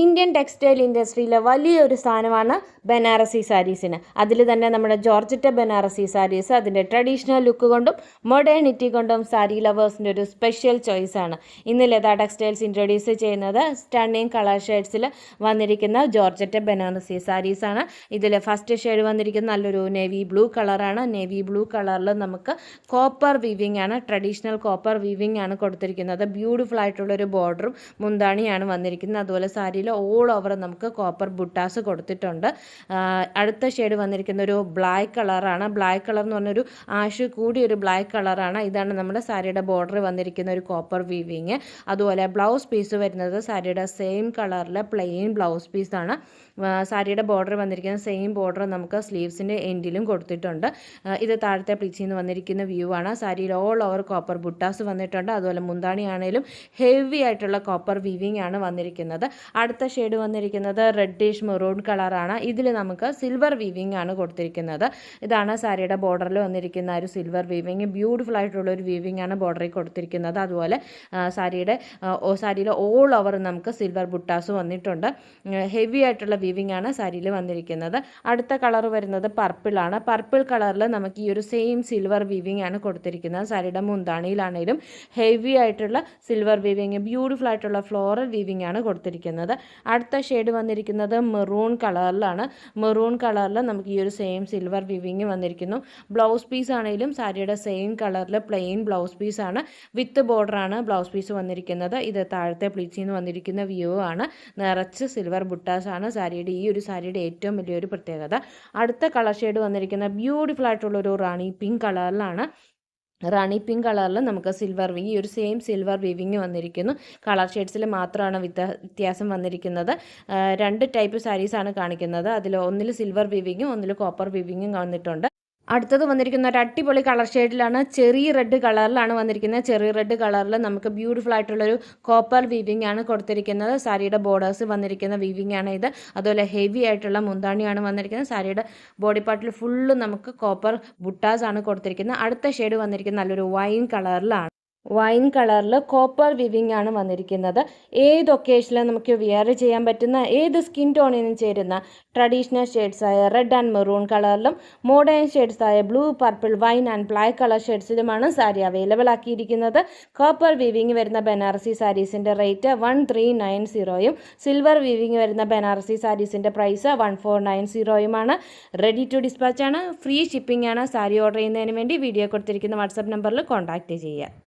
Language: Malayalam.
ഇന്ത്യൻ ടെക്സ്റ്റൈൽ ഇൻഡസ്ട്രിയിലെ വലിയൊരു സ്ഥാനമാണ് ബനാറസി സാരീസിന്. അതിൽ തന്നെ നമ്മുടെ ജോർജറ്റ ബനാറസി സാരീസ് അതിന്റെ ട്രഡീഷണൽ ലുക്ക് കൊണ്ടും മോഡേണിറ്റി കൊണ്ടും സാരി ലവേഴ്സിന്റെ ഒരു സ്പെഷ്യൽ ചോയ്സാണ് ഇന്ന് ലത ടെക്സ്റ്റൈൽസ് ഇൻട്രൊഡ്യൂസ് ചെയ്യുന്നത് സ്റ്റണ്ണിങ് കളർ ഷെയ്ഡ്സിൽ വന്നിരിക്കുന്ന ജോർജറ്റ ബനാറസി സാരീസാണ് ഇതിൽ ഫസ്റ്റ് ഷെയ്ഡ് വന്നിരിക്കുന്ന നല്ലൊരു നേവി ബ്ലൂ കളറാണ് നേവി ബ്ലൂ കളറിൽ നമുക്ക് കോപ്പർ വീവിംഗ് ആണ് ട്രഡീഷണൽ കോപ്പർ വീവിംഗ് ആണ് കൊടുത്തിരിക്കുന്നത്. ബ്യൂട്ടിഫുൾ ആയിട്ടുള്ളൊരു ബോർഡറും മുന്താണിയാണ് വന്നിരിക്കുന്നത്. അതുപോലെ സാരിയിൽ ഓൾ ഓവർ നമുക്ക് കോപ്പർ ബുട്ടാസ് കൊടുത്തിട്ടുണ്ട്. അടുത്ത ഷെയ്ഡ് വന്നിരിക്കുന്ന ഒരു ബ്ലാക്ക് കളറാണ് ബ്ലാക്ക് കളർ എന്ന് പറഞ്ഞൊരു ആഷ് കൂടിയ ഒരു ബ്ലാക്ക് കളറാണ് ഇതാണ് നമ്മുടെ സാരിയുടെ ബോർഡർ വന്നിരിക്കുന്ന ഒരു കോപ്പർ വീവിങ് അതുപോലെ ബ്ലൗസ് പീസ് വരുന്നത് സാരിയുടെ സെയിം കളറിലെ പ്ലെയിൻ ബ്ലൗസ് പീസാണ് സാരിയുടെ ബോർഡർ വന്നിരിക്കുന്ന സെയിം ബോർഡർ നമുക്ക് സ്ലീവ്സിന്റെ എൻഡിലും കൊടുത്തിട്ടുണ്ട്. ഇത് താഴത്തെ പ്ലീച്ചിൽ നിന്ന് വന്നിരിക്കുന്ന വ്യൂ ആണ്. സാരിയിൽ ഓൾ ഓവർ കോപ്പർ ബുട്ടാസ് വന്നിട്ടുണ്ട്. അതുപോലെ മുന്താണി ആണെങ്കിലും ഹെവി ആയിട്ടുള്ള കോപ്പർ വീവിങ് ആണ് വന്നിരിക്കുന്നത്. അടുത്ത ഷെയ്ഡ് വന്നിരിക്കുന്നത് റെഡിഷ് മെറൂൺ കളറാണ് ഇതിൽ നമുക്ക് സിൽവർ വീവിംഗ് ആണ് കൊടുത്തിരിക്കുന്നത്. ഇതാണ് സാരിയുടെ ബോർഡറിൽ വന്നിരിക്കുന്ന ഒരു സിൽവർ വീവിങ് ബ്യൂട്ടിഫുൾ ആയിട്ടുള്ള ഒരു വീവിംഗ് ആണ് ബോർഡറിൽ കൊടുത്തിരിക്കുന്നത്. അതുപോലെ സാരിയുടെ സാരിയിലെ ഓൾ ഓവർ നമുക്ക് സിൽവർ ബുട്ടാസ് വന്നിട്ടുണ്ട്. ഹെവി ആയിട്ടുള്ള വീവിംഗ് ആണ് സാരിയിൽ വന്നിരിക്കുന്നത്. അടുത്ത കളർ വരുന്നത് പർപ്പിളാണ് പർപ്പിൾ കളറിൽ നമുക്ക് ഈ ഒരു സെയിം സിൽവർ വീവിംഗ് ആണ് കൊടുത്തിരിക്കുന്നത്. സാരിയുടെ മുന്താണിയിലാണെങ്കിലും ഹെവി ആയിട്ടുള്ള സിൽവർ വീവിങ് ബ്യൂട്ടിഫുൾ ആയിട്ടുള്ള ഫ്ലോറൽ വീവിംഗ് ആണ് കൊടുത്തിരിക്കുന്നത്. അടുത്ത ഷെയ്ഡ് വന്നിരിക്കുന്നത് മെറൂൺ കളറിലാണ് മെറൂൺ കളറിൽ നമുക്ക് ഈ ഒരു സെയിം സിൽവർ വിവിങ് വന്നിരിക്കുന്നു. ബ്ലൗസ് പീസ് ആണെങ്കിലും സാരിയുടെ സെയിം കളറിൽ പ്ലെയിൻ ബ്ലൗസ് പീസാണ് വിത്ത് ബോർഡറാണ് ബ്ലൗസ് പീസ് വന്നിരിക്കുന്നത്. ഇത് താഴത്തെ പ്ലീച്ചിൽ നിന്ന് വന്നിരിക്കുന്ന വ്യൂ ആണ്. നിറച്ച് സിൽവർ ബുട്ടാസ് ആണ് സാരിയുടെ ഈ ഒരു സാരിയുടെ ഏറ്റവും വലിയൊരു പ്രത്യേകത. അടുത്ത കളർ ഷെയ്ഡ് വന്നിരിക്കുന്ന ബ്യൂട്ടിഫുൾ ആയിട്ടുള്ള ഒരു റാണി പിങ്ക് കളറിലാണ് റാണി പിങ്ക് കളറിൽ നമുക്ക് സിൽവർ ഈ ഒരു സെയിം സിൽവർ വിവിങ് വന്നിരിക്കുന്നു. കളർ ഷെയ്ഡ്സിൽ മാത്രമാണ് വ്യത്യാസം വന്നിരിക്കുന്നത്. രണ്ട് ടൈപ്പ് സാരീസാണ് കാണിക്കുന്നത്. അതിൽ ഒന്നിൽ സിൽവർ വിവിങ്ങും ഒന്നിൽ കോപ്പർ വിവിങ്ങും വന്നിട്ടുണ്ട്. അടുത്തത് വന്നിരിക്കുന്ന ഒരു അടിപൊളി കളർ ഷെയ്ഡിലാണ് ചെറിയ റെഡ് കളറിലാണ് വന്നിരിക്കുന്നത്. ചെറിയ റെഡ് കളറിൽ നമുക്ക് ബ്യൂട്ടിഫുൾ ആയിട്ടുള്ളൊരു കോപ്പർ വീവിംഗ് ആണ് കൊടുത്തിരിക്കുന്നത്. സാരിയുടെ ബോർഡേഴ്സ് വന്നിരിക്കുന്ന വീവിംഗ് ആണ് ഇത്. അതുപോലെ ഹെവി ആയിട്ടുള്ള മുന്താണിയാണ് വന്നിരിക്കുന്നത്. സാരിയുടെ ബോഡി പാർട്ടിൽ ഫുള്ള് നമുക്ക് കോപ്പർ ബുട്ടാസ് ആണ് കൊടുത്തിരിക്കുന്നത്. അടുത്ത ഷെയ്ഡ് വന്നിരിക്കുന്നത് നല്ലൊരു വൈൻ കളറിലാണ് വൈൻ കളറിൽ കോപ്പർ വിവിങ് ആണ് വന്നിരിക്കുന്നത്. ഏത് ഒക്കേഷനിലും നമുക്ക് വിയർ ചെയ്യാൻ പറ്റുന്ന ഏത് സ്കിൻ ടോണിനും ചേരുന്ന ട്രഡീഷണൽ ഷെയ്ഡ്സ് ആയ റെഡ് ആൻഡ് മെറൂൺ കളറിലും മോഡേൺ ഷെയ്ഡ്സ് ആയ blue purple wine and black colour ഷെയ്ഡ്സിലുമാണ് sari available ആക്കിയിരിക്കുന്നത്. കോപ്പർ വിവിങ് വരുന്ന ബനാറസി സാരീസിന്റെ റേറ്റ് വൺ ത്രീ നയൻ സീറോയും സിൽവർ വിവിങ് വരുന്ന ബനാറസി സാരീസിന്റെ പ്രൈസ് വൺ ഫോർ നയൻ സീറോയുമാണ് റെഡി ടു ഡിസ്പാച്ച് ആണ്. ഫ്രീ ഷിപ്പിംഗ് ആണ്. സാരി ഓർഡർ ചെയ്യുന്നതിന് വേണ്ടി വീഡിയോ കൊടുത്തിരിക്കുന്ന വാട്സപ്പ് നമ്പറിൽ കോൺടാക്റ്റ് ചെയ്യുക.